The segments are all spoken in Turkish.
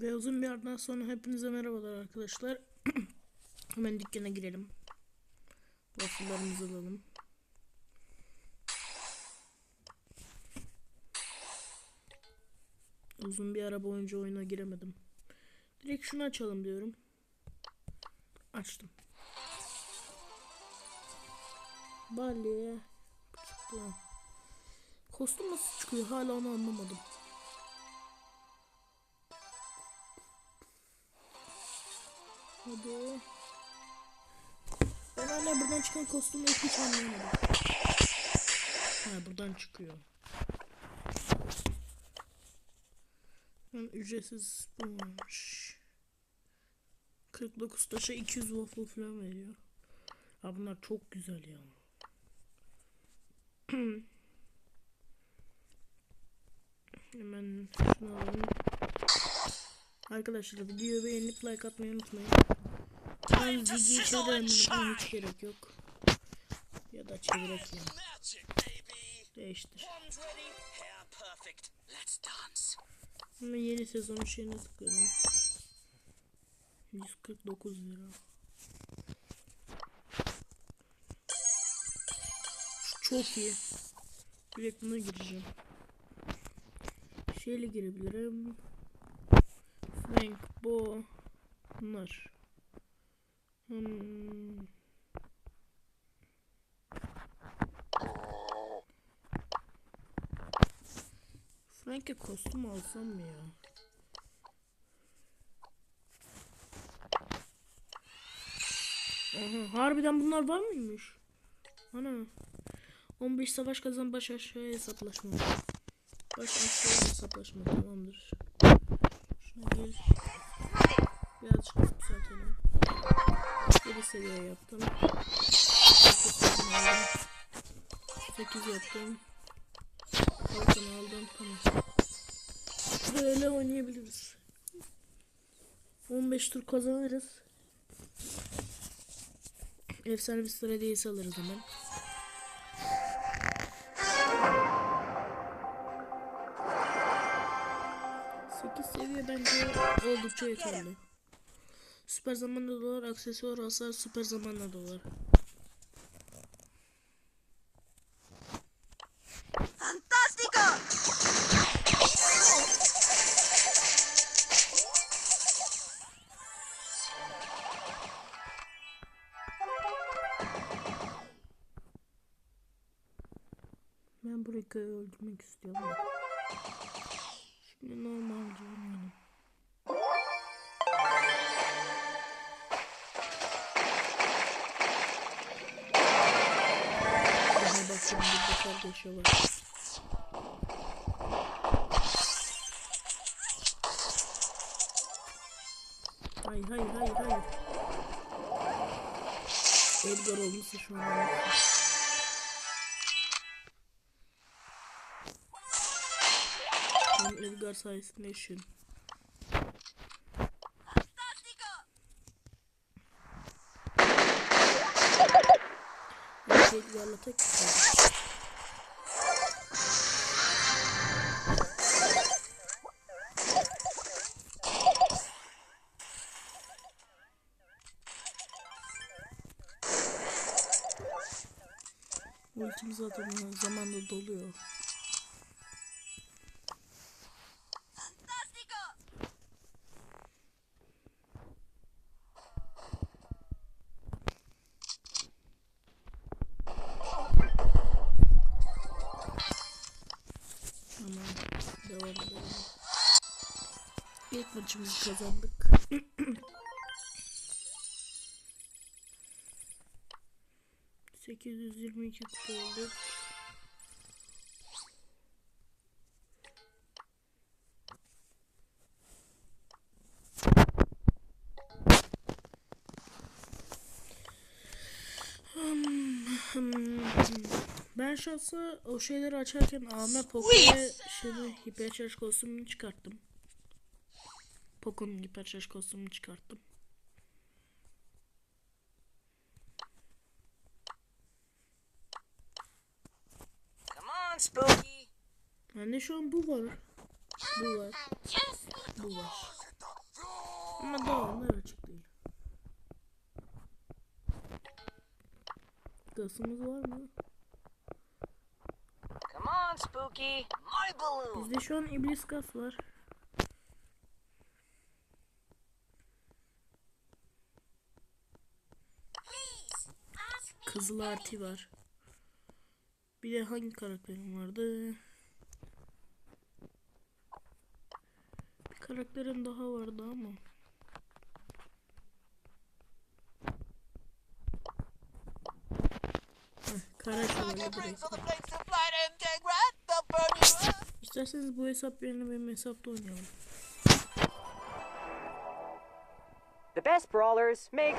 Ve uzun bir aradan sonra hepinize merhabalar arkadaşlar. Hemen dükkana girelim. Waffle'larımızı alalım. Uzun bir ara boyunca oyuna giremedim. Direkt şunu açalım diyorum. Açtım. Bali. Kostüm nasıl çıkıyor hala onu anlamadım. Hadi. Ben hala buradan çıkan kostümü hiç anlayamadım. Ha buradan çıkıyor. Ben ücretsiz bulmamış. 49 taşa 200 waffle falan veriyor. Ha bunlar çok güzel ya. Hemen şunu alalım. Arkadaşlar videoyu beğenip like atmayı unutmayın. Ben videoyu çeviremedim ama hiç gerek yok. Ya da çevirek ya. Değiştir. Hemen yeni sezonun şeyine tıklayalım. 149 lira. Çok iyi. Direkt buna gireceğim. Şeyle girebilirim. Frank, Bo, bunlar. Hmm. Frank'e kostüm alsam mı ya? Aha, harbiden bunlar var mıymış? Ana. 15 savaş kazan baş aşağı hesaplaşma. Baş aşağı hesaplaşma tamamdır. Şuna gel. Birazcık yükseltelim. 7 seviye yaptım. 8 yaptım. Kalkan aldım tamam. Böyle oynayabiliriz. 15 tur kazanırız. Efsane bir stratejisi alırız hemen. Seviye bence oldukça yeterli. Süper zamanla dolar, aksesuar hasar, süper zamanla dolar. Ben bu Rika'yı öldürmek istiyorum. Şimdi normal şimdi bakar geçiyorlar. Hayır hayır hayır hayır. Edgar olmuşsa şu an. Ben Edgar sayesinde yaşıyorum. Tek. Ultim zaten zamanda doluyor. Tamam. Devam edelim. İlk maçımızı kazandık. Sekiz yüz yirmi iki kupa olduk. Hmm, Ben şahsı o şeyleri açarken Ahmet Poco'ya şeyini hiperşarj kostümünü çıkarttım. Poco'nun hiperşarj kostümünü çıkarttım. Come on, Spooky. Bende şu an bu var. Bu var. Bu var. var. Onlar açık değil. Gasımız var mı? Come on, Spooky. My balloon. Bizde şu an iblis gas var. Kızıl arti var. Bir de hangi karakterim vardı? Bir karakterim daha vardı ama. Heh, kara İsterseniz bu hesap yerine benim hesapta oynayalım. The best brawlers make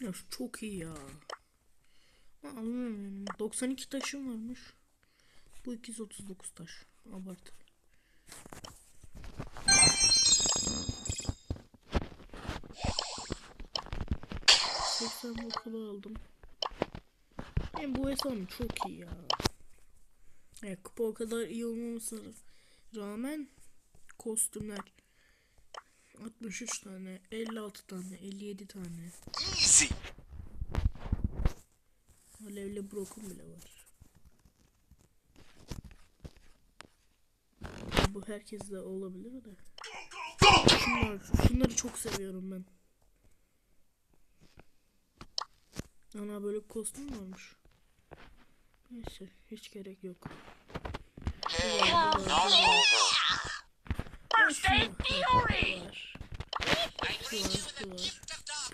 Ya şu çok iyi ya. Ben anlamıyorum. 92 taşım varmış. Bu 239 taş. Abart. Seksen okulu aldım. Yani bu hesabım çok iyi ya. Ya kupa o kadar iyi olmamasına rağmen kostümler 63 tane, 56 tane, 57 tane. Easy. Alevli brokum bile var. Bu herkes de olabilir de. Şunlar, şunları çok seviyorum ben. Ana böyle kostüm varmış. Neyse hiç gerek yok. Şu var, bu var, bu var. Ha, şu var, bu var. Şu var, şu var.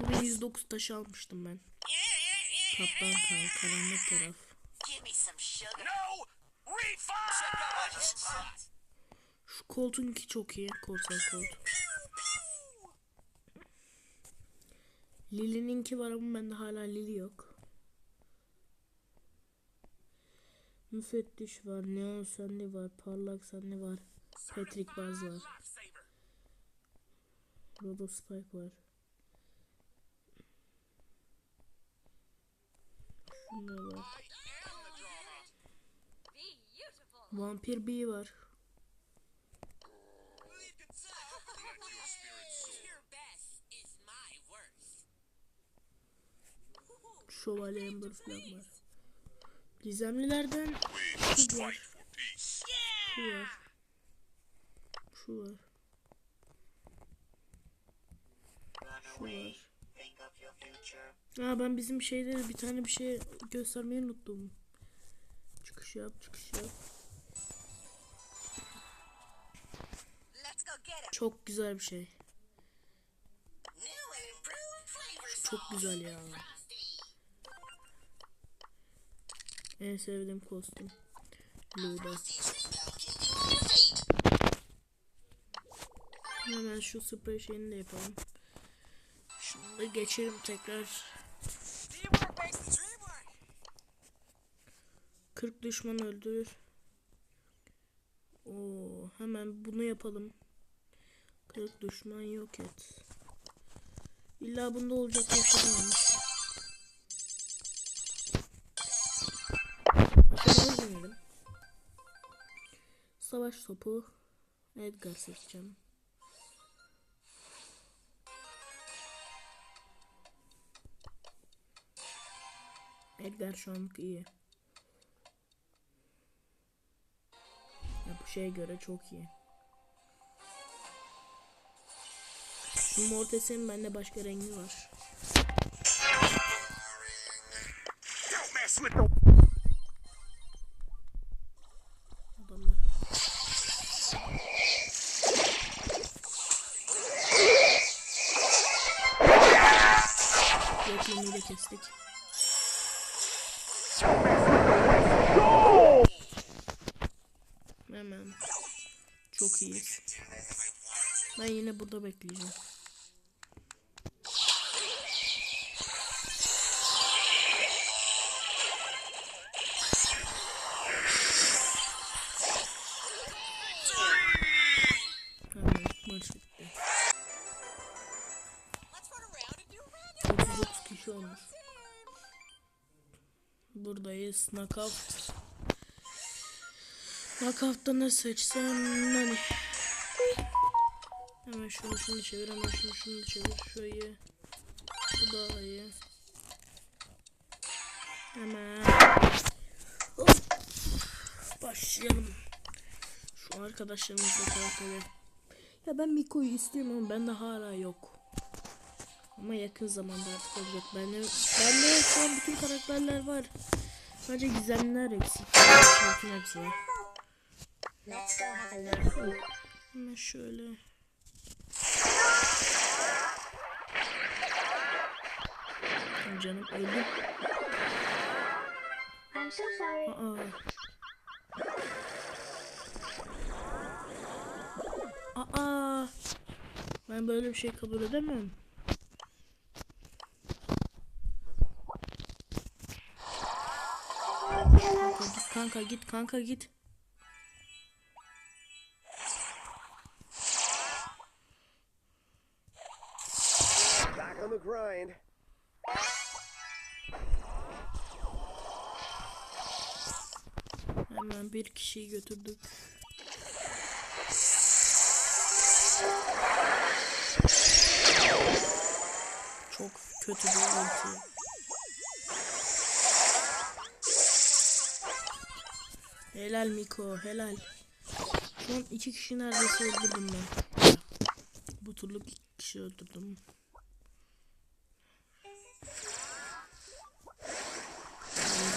Bunu 109 taş almıştım ben. Kaptan kar, karanlık taraf. Şu koltuğunki çok iyi. Korsan koltuğu. Lili'ninki var ama bende hala Lili yok. Müfettiş var, Neon Sandy var, Parlak Sandy var, Patrick Baz var, Robo Spike var. Şunlar var. Vampir B var. Şövalye Ember falan var. Gizemlilerden şu var. Şu var. Şu var. Şu var. Aa ben bizim şeyde bir tane bir şey göstermeyi unuttum. Çıkış yap, çıkış yap. Çok güzel bir şey. Çok güzel ya. En sevdiğim kostüm. Luda. Hemen şu sprey şeyini de yapalım. Şunu da geçelim tekrar. Teamwork makes the dream work. 40 düşman öldür. Oo, hemen bunu yapalım. 40 düşman yok et. İlla bunda olacak bir şey. Savaş topu. Edgar seçeceğim. Edgar şu anlık iyi. Ya bu şeye göre çok iyi. Şu Mortes'in bende başka rengi var. Da kestik. Hemen. Çok iyiyiz. Ben yine burada bekleyeceğim. Olmaz. Buradayız. Knockout. Knockout'ta ne seçsem nani. Hemen şunu şunu çevir hemen şunu şunu çevir. Şöyle. Bu daha iyi. Hemen. Hop. Başlayalım. Şu arkadaşlarımızla karakteri. Ya ben Miko'yu istiyorum ama bende hala yok. Ama yakın zamanda artık olacak. Bende, bende şu an bütün karakterler var. Sadece gizemler eksik. Bütün hepsi var. Hemen şöyle. Canım öldü. Aa. Aa. Ben böyle bir şey kabul edemem. Kanka git kanka git. Back on the grind. Hemen bir kişiyi götürdük. Çok kötü bir ulti. Helal Miko, helal. An iki kişi neredeyse öldürdüm ben. Bu turluk iki kişi öldürdüm.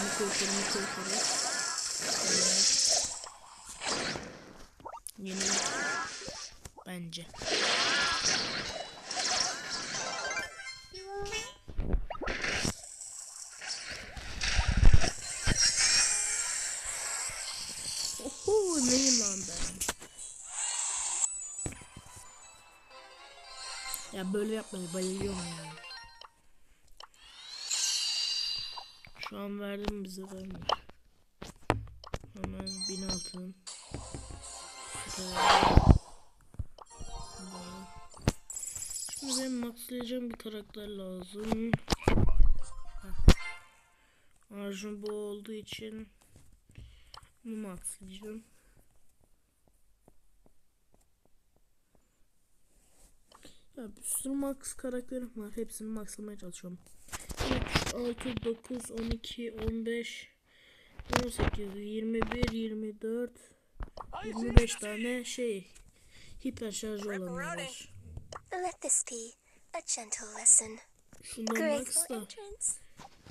Miko yukarı, Miko yukarı. Yeni bence. Ya böyle yapmayı bayılıyorum ya. Şu an verdim bize vermiş. Hemen bin altın. Şimdi benim maxlayacağım bir karakter lazım. Arjun bu olduğu için bunu maxlayacağım. Ya bir sürü max karakterim var. Hepsini maxlamaya çalışıyorum. 3, 6, 9, 12, 15, 18, 21, 24, 25 tane şey hiper şarjı olanlar var. Let this be a gentle lesson. Şundan max da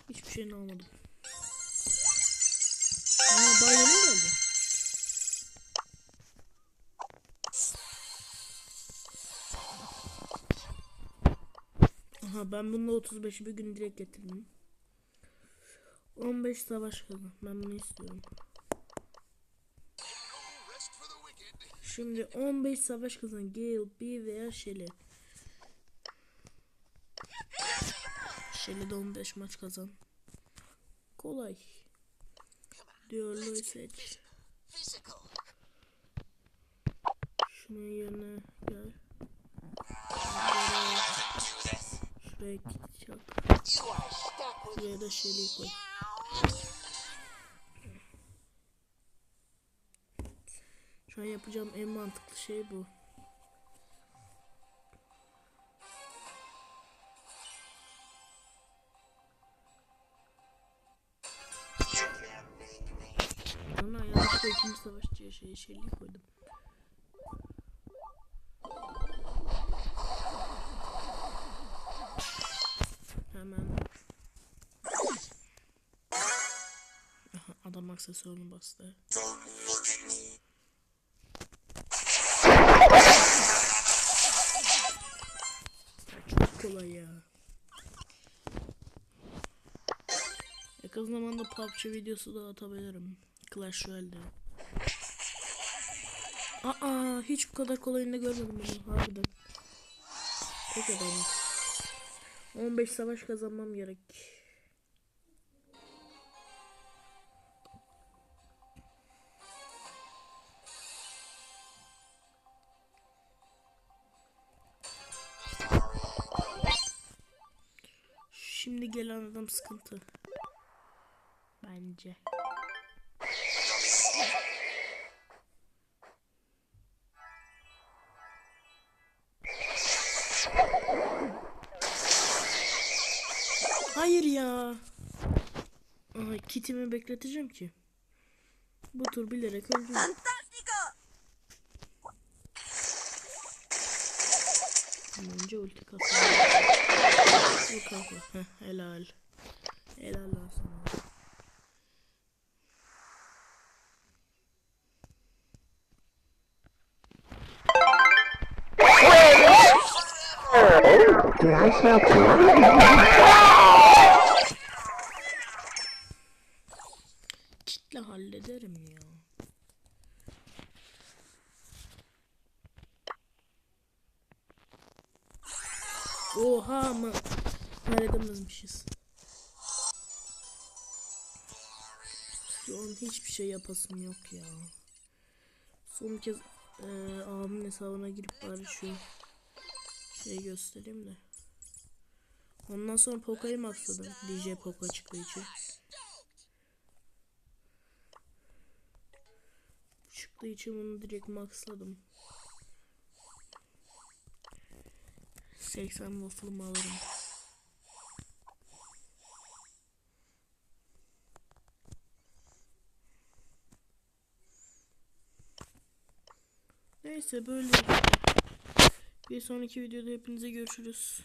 hiçbir şeyini almadım. Aha ben bununla 35'i bir gün direkt getirdim. 15 savaş kazan. Ben bunu istiyorum. Şimdi 15 savaş kazan. Gale, B veya Shelly. Shelly'de 15 maç kazan. Kolay. Diyorlu seç. Şunun yerine gel. Şuraya çak. Buraya da Shelly'i koy. Şu an yapacağım en mantıklı şey bu. Ana yanlışlıkla ikinci savaşçıya şey şeyliği koydum. Hemen. Aha, adam aksesuarını bastı. Çok kolay ya. Yakın zamanda PUBG videosu da atabilirim. Clash Royale'de. Aa hiç bu kadar kolayını görmedim bunu harbiden. Çok adamım. 15 savaş kazanmam gerek. Şimdi gelen adam sıkıntı. Bence. Ya. Ay kitimi bekleteceğim ki. Bu tur bilerek öldüm. Önce ulti kasıyor. Bu kafa. Helal. Helal lan sana. Kitle hallederim ya. Oha? Neredemizmişiz? Şu an hiçbir şey yapasım yok ya. Son kez eee abimin hesabına girip bari şu şey göstereyim de. Ondan sonra Poco'yu maxladım. DJ Poco çıktığı için. Çıktığı için bunu direkt maxladım. 80 waffle'ımı alırım. Neyse böyle. Bir sonraki videoda hepinize görüşürüz.